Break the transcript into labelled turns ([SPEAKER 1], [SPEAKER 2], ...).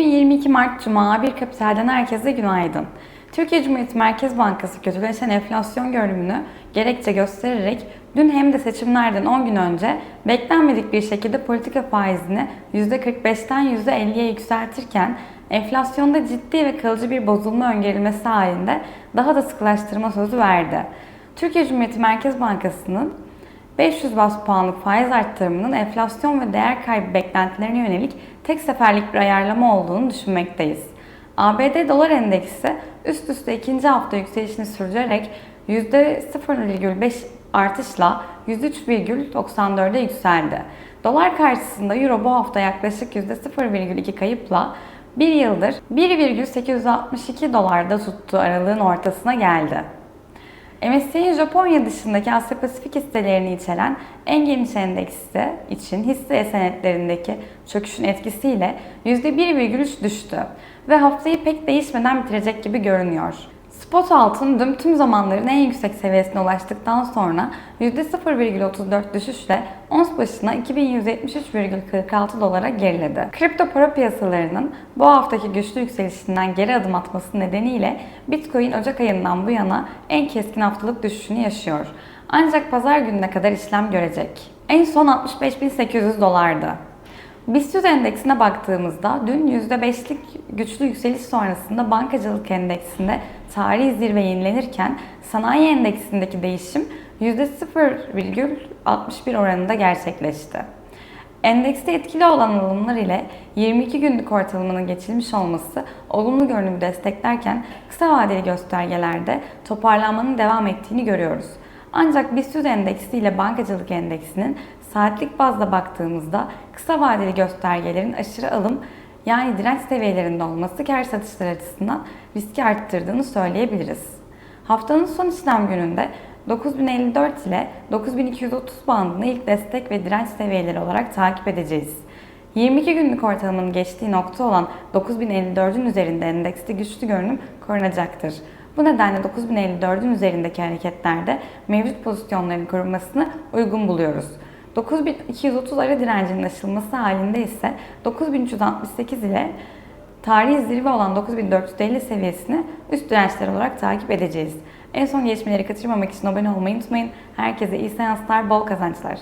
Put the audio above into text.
[SPEAKER 1] Bugün 22 Mart Cuma, bir kapitalden herkese günaydın. Türkiye Cumhuriyeti Merkez Bankası kötüleşen enflasyon görünümünü gerekçe göstererek dün hem de seçimlerden 10 gün önce beklenmedik bir şekilde politika faizini %45'ten %50'ye yükseltirken enflasyonda ciddi ve kalıcı bir bozulma öngörülmesi halinde daha da sıkılaştırma sözü verdi. Türkiye Cumhuriyeti Merkez Bankası'nın 500 bas puanlık faiz arttırımının enflasyon ve değer kaybı beklentilerine yönelik tek seferlik bir ayarlama olduğunu düşünmekteyiz. ABD dolar endeksi üst üste ikinci hafta yükselişini sürdürerek %0,5 artışla 103,94'e yükseldi. Dolar karşısında Euro bu hafta yaklaşık %0,2 kayıpla bir yıldır 1,862 dolarda tuttuğu aralığın ortasına geldi. MSCI Japonya dışındaki Asya Pasifik hisselerini içeren en geniş endeksi için hisse senetlerindeki çöküşün etkisiyle %1,3 düştü ve haftayı pek değişmeden bitirecek gibi görünüyor. Spot altın dün tüm zamanların en yüksek seviyesine ulaştıktan sonra %0,34 düşüşle ons başına 2173,46 dolara geriledi. Kripto para piyasalarının bu haftaki güçlü yükselişinden geri adım atması nedeniyle Bitcoin Ocak ayından bu yana en keskin haftalık düşüşünü yaşıyor. Ancak pazar gününe kadar işlem görecek. En son 65.800 dolardı. BIST 100 endeksine baktığımızda dün %5'lik güçlü yükseliş sonrasında bankacılık endeksinde tarihi zirve yenilenirken sanayi endeksindeki değişim %0,61 oranında gerçekleşti. Endekste etkili olan alımlar ile 22 günlük ortalamanın geçilmiş olması olumlu görünümü desteklerken kısa vadeli göstergelerde toparlanmanın devam ettiğini görüyoruz. Ancak BIST 100 endeksi ile bankacılık endeksinin saatlik bazda baktığımızda kısa vadeli göstergelerin aşırı alım yani direnç seviyelerinde olması kar satışları açısından riski arttırdığını söyleyebiliriz. Haftanın son işlem gününde 9054 ile 9230 bandını ilk destek ve direnç seviyeleri olarak takip edeceğiz. 22 günlük ortalamanın geçtiği nokta olan 9054'ün üzerinde endekste güçlü görünüm korunacaktır. Bu nedenle 9054'ün üzerindeki hareketlerde mevcut pozisyonların korunmasını uygun buluyoruz. 9230 ara direncinin aşılması halinde ise 9368 ile tarihi zirve olan 9450 seviyesini üst dirençler olarak takip edeceğiz. En son gelişmeleri kaçırmamak için abone olmayı unutmayın. Herkese iyi seanslar, bol kazançlar.